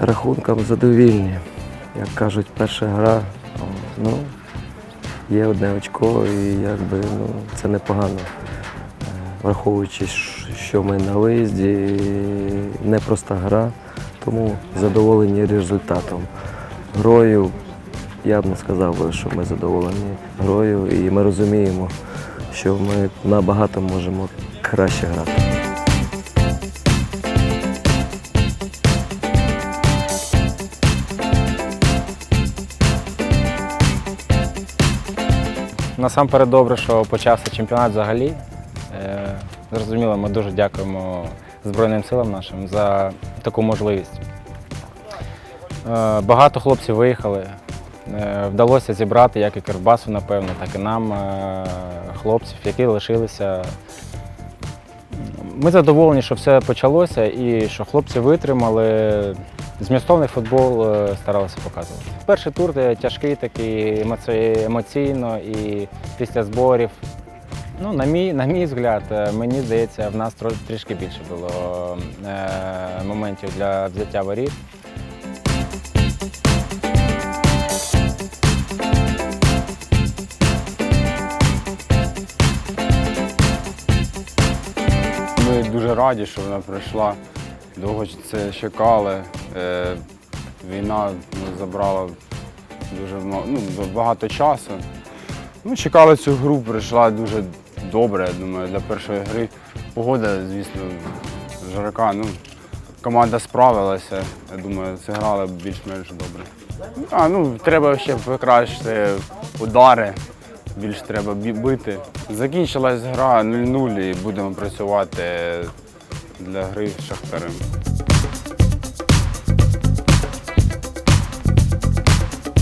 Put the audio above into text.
Рахунком задовільні. Як кажуть, перша гра, ну, є одне очко, і якби ну, це непогано. Е, Враховуючи, що ми на виїзді, непроста гра, тому задоволені результатом. Грою, я б не сказав, що ми задоволені грою, і ми розуміємо, що ми набагато можемо краще грати. Насамперед добре, що почався чемпіонат взагалі. Е, Зрозуміло, ми дуже дякуємо Збройним силам нашим за таку можливість. Е, Багато хлопців виїхали. Е, Вдалося зібрати як і Кирбасу, напевно, так і нам е, хлопців, які лишилися. Ми задоволені, що все почалося і що хлопці витримали. Змістовний футбол е, старалися показувати. Перший тур тяжкий такий емоційно і після зборів. Ну, на мій, на мій взгляд, мені здається, в нас трішки більше було моментів для взяття воріт. Дуже раді, що вона прийшла. Довго це чекали. Е, Війна ну, забрала дуже ну, багато часу. Ну, чекали цю гру, прийшла дуже добре, я думаю, для першої гри. Погода, звісно, жарка. Ну, команда справилася. Я думаю, зіграли більш-менш добре. А, ну, треба ще покращити удари, більш треба бити. Закінчилась гра 0-0 і будемо працювати для гри з Шахтарем.